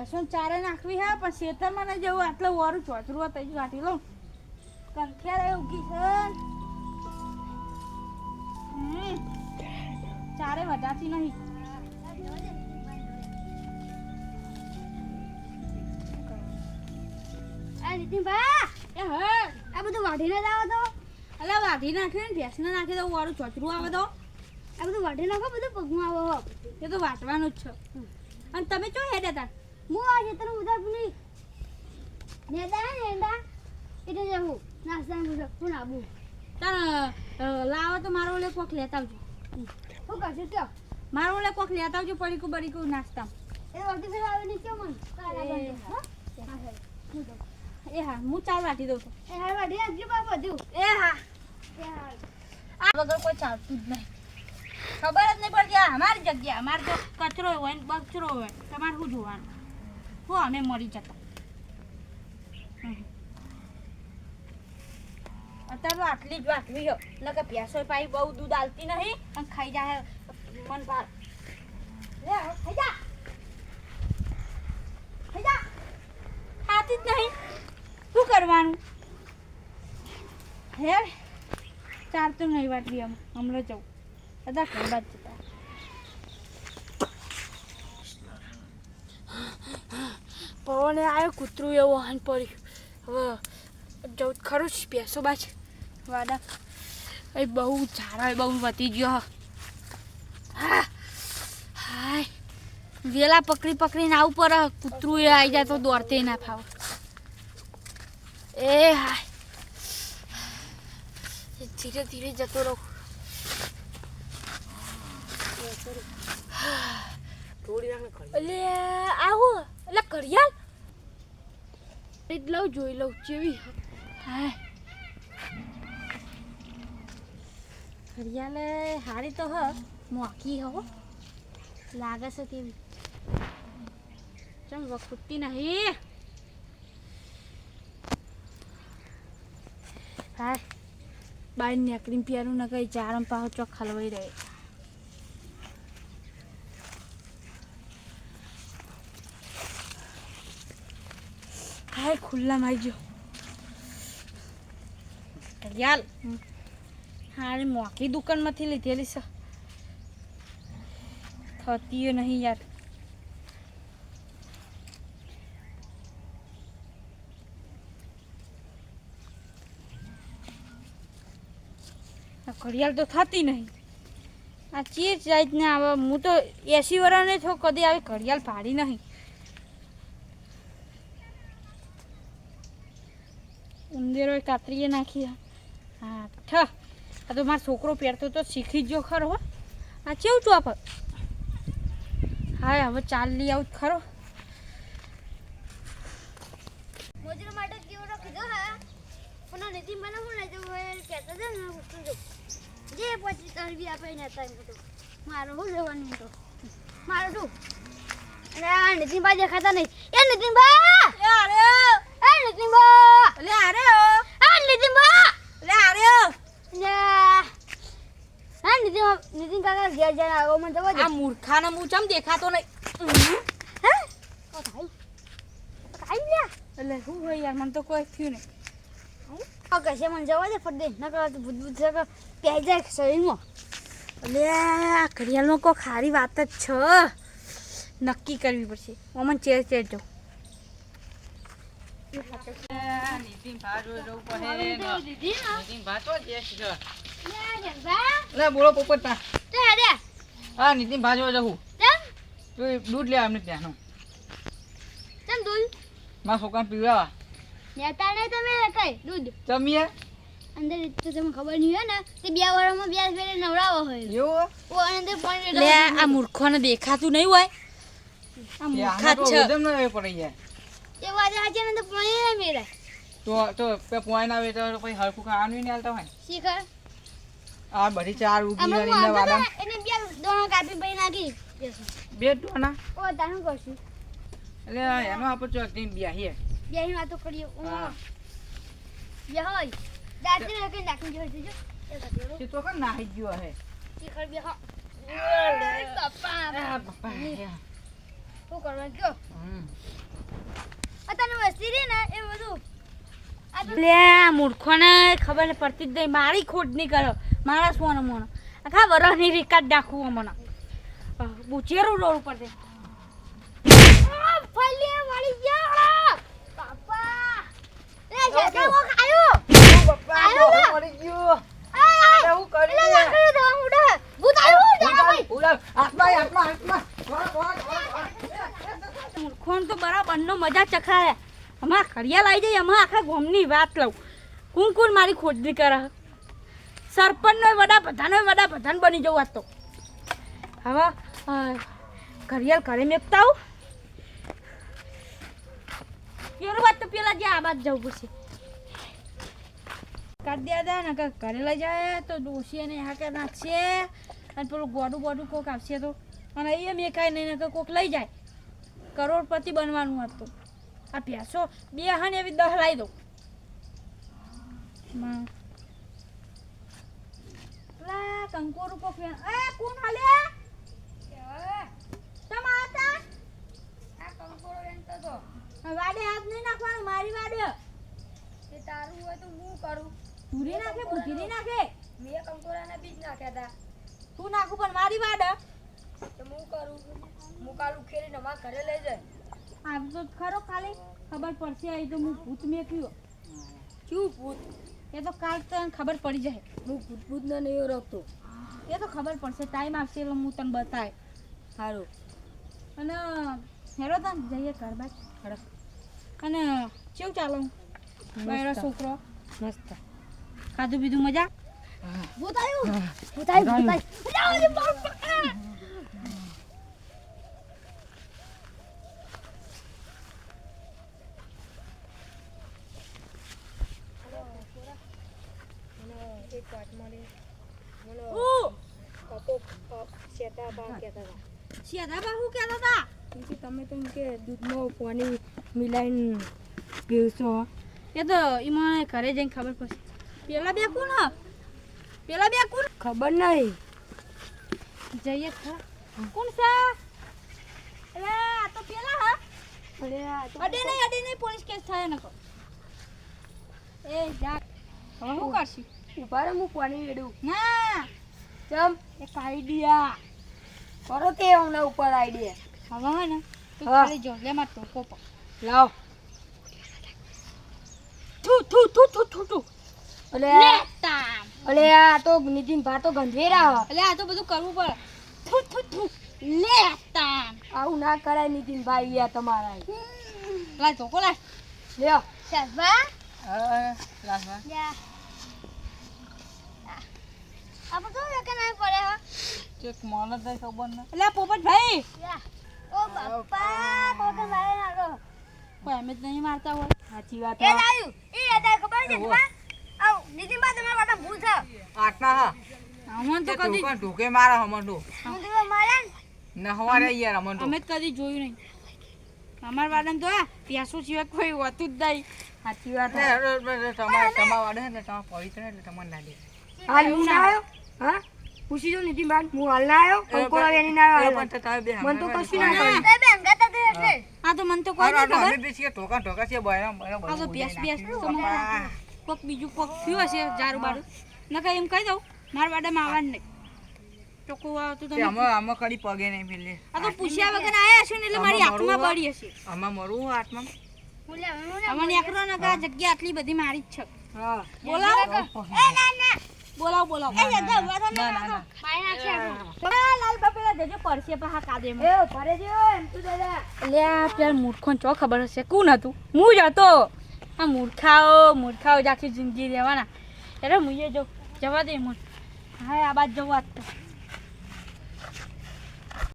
ભેંસો ચારે નાખવી હે પણ શેતરમાં ને જવું આટલે વારું ચોચરું હતું જ કાઢી લઉં. કંઠિયા ઉગી છે. ચારે વધારતી નહીં. નીતિનભાઈ એ હે. આ બધું વાઢીને જ આવો તો. અલા વાઢી નાખ્યું ને ભેંસને નાખી દઉં વાળું ચોચરું આવે તો. આ બધું વાઢી નાખો બધું પગમાં આવો એ તો વાટવાનું જ છે. અને તમે ચો હેડે તાર હું આ ખેતર પેલી નેદા હે નેદા એટલે જવું નાસ્તા પણ આવું તાર લાવો તો મારો ઓલે કોક લેતા આવજો. શું કરશું કયો મારો ઓલે કોક લેતા આવજો પડીકું બડીકું નાસ્તા. એ વાઢી આવે ને કયો મન? એ. હા? હા હું. એ હા હું ચાલ વાટી દઉં છું એ હા વાઢી નાખજો બાબા બધું. એ હા. આ વગર કોઈ ચાલતું જ નહીં. ખબર જ નહીં પડતી આ અમારી જગ્યા અમારે તો કચરો હોય ને બચરો હોય તમારે શું જોવાનું? હું, અમે મરી જતા. અત્યારે આટલી જ વાટવી હો. કે ભેંસો પાઈ બહુ દૂધ આલતી નહીં અને ખાઈ જાય મન ભાર. લે ખાઈ જા. ખાઈ જા. ખાતી જ નહીં. શું કરવાનું? હે? ચાલતું નહીં વાટવી હમણાં જવું. બધા ખંભાત જતા. પવને આવ્યો કૂતરું એવું હાન પડ્યું હવે જવું ખરું જ પેસો બાજ. વાડા. એ બહુ ઝાડા બહુ વધી ગયો. હા. હાય. વેલા પકડી પકડીને આવું પર કૂતરું એ આવી જાય તો દોડતે ના ફાવ. એ હાય. ધીરે ધીરે જતો રહું. એટલે આવું. એટલે ઘડિયાળ. જ લઉં જોઈ લઉં જેવી હાય. ઘડિયાળ હારી તો હ મોકી હો લાગે છે તેવી. ચમ વખુતી નહીં. હા બાય નીકળીને પ્યારું ન કઈ ચારમ પાહો ચોક હલવાઈ રહે હાય ખુલ્લામાં આવી ગયો. ઘડિયાળ હારે મોકી દુકાનમાંથી લીધેલી છે. થતી નહીં યાર. આ ઘડિયાળ તો થતી નહીં. આ ચીજ જાતને આવે હું તો એસી વર્ષને છો કદી આવી ઘડિયાળ પાડી નહીં. ઉંદેરો કાતરીએ નાખી હા, ઠ. આ તો મારો છોકરો પહેરતો તો શીખી જ જો ખરો હો. આ કેવું ચોપ હા હવે ચાલ લઈ આવું ખરો. મોજરો કીધો હા? પણ મને હું જવું હોય છે ને જવું જે પછી તારી આપે મારો હું લેવાનું તો મારો તું અને આ નીતિનભાઈ દેખાતા નહીં. એ નીતિનભાઈ અરે એ નીતિનભાઈ અલે અરે આ નીતિનભાઈ અલે અરે ને હા નીતિન નીતિન કાકા ઘેર મને જવા દે આ મૂર્ખાને હું ચમ દેખાતો નહીં? હે? ઓ ભાઈ. કાઈ લ્યા. એટલે શું હોય યાર મને તો કોઈ થયું નહીં. ઓ કશે મને જવા દે ફટ દે નકર તો ભૂત ભૂત છે કે પહેરી જાય શરીરમાં. એટલે આ ઘડિયાળમાં કોઈ ખારી વાત જ છે. નક્કી કરવી પડશે. મમ્મી ચેર ચેર જાઉં. ને. ના. લે લે બોલો પોપટના તો હેડે હા નીતિન ભા જોઈ જવું ચમ દૂધ લે અમને ત્યાંનું. ચમ દૂધ. મારા છોકરાને પીવડાવવા નેતા ને તમે કઈ દૂધ? જમીએ. અંદર તો તમને ખબર નહીં હોય ને તે બે વારમાં બે ફેરે નવડાવો હોય. એવું ઓ અંદર પાણી લે આ મૂર્ખોને દેખાતું નહીં હોય. આ મૂર્ખા છે. ઉદમ ન પડી જાય. એ વાજે આજે અંદર તો પાણી મેળાય તો તો પે પોઈન્ટ આવે તો પછી હરખું ખાવાનું નહીં આલતા હોય. શીખર. આ બધી ચાર ઉગી અમે અને એના એને બે દોણા કાપી ભઈ નાખી. બે દોણા? ઓ તાનું કરશું? એટલે એનો આપણે ચોકથી બેહીએ. બે વાતો કરીએ. ઓ. બે હોય. દાંતે નાખી નાખી જો જો તે તો કઈ નાહી ગયો હે. શીખર બે હા. પપ્પા. શું કયો? હમ. વસ્તી રે ને એ બધું. આ તો લે મૂર્ખોને ખબર પડતી જ નહીં. મારી ખોટ નહીં કરો મારા શું મોનો. આખા વરસની રિકાર્ડ નાખવું મને બુચેરું રોડ ઉપર છે. આ ફલિયા વાળી ગયા બાપા. લે જતા વો ખાયો આયો. મરી ગયો. આ એવું કરી લે લાકડી દવા મુડા ભૂત આવ્યો જરા ભાઈ ઉડાવ. હાથમાં, હાથમાં, હાથમાં. વાળ, વાળ, વાળ, વાળ. મૂર્ખોને તો બરાબરનો મજા ચખાય. અમારા ખડિયા લાવી જઈએ અમારા આખા ગોમની વાત લઉં. કોણ કોણ મારી ખોટની કરે. સરપંચનો વડા બધાનો વડા બધાને બની જવું તો. હવે ઘડિયાળ ઘરે મેકતા આવું. પેલું વાત તો પેલા જે આ બાદ જવું પડશે. કાઢી દે દે ને ઘરે લઈ જાય, તો ડોસી અને હાકે નાખશે. અને પેલું ગોડું બોડું કોક આવશે તો. અને એ મેં કાંઈ નહીં ને કે કોક લઈ જાય. કરોડપતિ બનવાનું હતું આ ભેંસો બે હન એવી દહ લાવી દઉં કંકોરું કોક એ કોણ હાલે? તમ આતા આ કંકોરો વેણતો તો વાડે હાથ નહીં નાખવાનું મારી વાડે. એ તારું હોય તો હું કરું? પૂરી નાખે ભૂખી નાખે? મેં કંકોરાને બીજ નાખ્યા હતા તું નાખું પણ મારી વાડે. તો હું કરું? હું કાલું ખેરી અમારા ઘરે લઈ જાય તો ખરો ખાલી ખબર પડશે અહીં તો હું ભૂત મેક્યું. શું ભૂત? એ તો કાલ તને ખબર પડી જાય. હું ભૂતભૂત ભૂતને નહીં રાખતો એ તો ખબર પડશે. ટાઈમ આવશે એટલે હું તને બતાય. સારું અને હેરો તને જઈએ ઘર બાદ ખડક. અને કેવું ચાલો? બૈરો છોકરો? મસ્ત. ખાધું પીધું મજા? ભૂત આવ્યું ભૂત આવ્યું ભૂત આવ્યું અરે બાપા! હું. શેતા બા કહેતા હતા. શેધા બાહુ કહેતા હતા? કે તમે તો કે દૂધમાં પાણી મિલાઈને પીવશો એ તો એમાં ઘરે જઈને ખબર પડશે. પેલા બે કોણ હ? પેલા બે કોણ? ખબર નહીં. જઈએ ખરા કોણ સા અરે આ તો પેલા હા. અરે આ તો અડે નહીં અડે નહીં પોલીસ કેસ થાય નકો એ જા. હવે શું કરશું? ઊભા રહો હું પાણી ના. ચમ. એક આઈડિયા કરો તે હમણાં ઉપર આઈડિયા હવે હે ને તો ખાલી જો લે માર ટોકો પર. લાવ. થુ થુ થુ થુ થુ થુ. અલે અલે આ તો નીતિન ભા તો ગંધેરા હ. એટલે આ તો બધું કરવું પડે. થુ થુ થુ. લે તામ આવું ના કરાય નીતિન ભાઈ યાર તમારા લાય ટોકો લાય. લ્યો શાબા હા, લાસમાં. આપણે તો વેકે ના પડે હ? ચેક મને તો ખબર નહીં. એટલે પોપટ ભાઈ ઓ બાપા કોકે મારે નાખો કોઈ એમ જ નહીં મારતા હોય. સાચી વાત એ લાયું એ ખબર છે આવ નીતિન બા તમારા માટે ભૂલ છે આટલા હા. અમને તો કદી ઢોકા મારે હમણાં હું તો મારે હવારે યાર હમણાં તો. અમે કદી જોયું નહીં. અમાર વાડન તો પ્યાસો સિવાય કોઈ હોતું જ નહીં. સાચી વાત તમારે તમારા વાડે છે ને તમારા પવિત્ર એટલે તમને ના દે હાલ હું ના આવ્યો હા? પૂછી જો નીતિન બા હું હાલ ના આવ્યો કંકોળ આવે એની ના આવ્યો મન તો કશું ના ના. બેન ગાતા એટલે આ તો મન તો કોઈ અમે ખબર. બી છીએ, ઢોકા ઢોકા છીએ, બૈરા, બૈરા આ તો બેસ બેસ તો. કોક બીજું કોક થયું હશે જારું બારું નકર એમ કહી દઉં મારા વાડામાં આવવાનું નહીં. ને હું હું ને જગ્યા આટલી બધી મારી જ છે. હા. બોલાવો. એ ના ના. બોલાવો બોલાવો. એ ઊભા થો ના ના. ના મારી આ લાલ બાપેલા જજો પડશે પા હા કાદે એ ભરે જો એમ તું દાદા. લે આ પેલા મૂર્ખોને ચો ખબર હશે? કોણ હતું? હું જ હતો. આ મૂર્ખાઓ મૂર્ખાઓ જ આખી જિંદગી રહેવાના. એટલે હું જો જવા દે મને હા આ બાદ જવા જ તો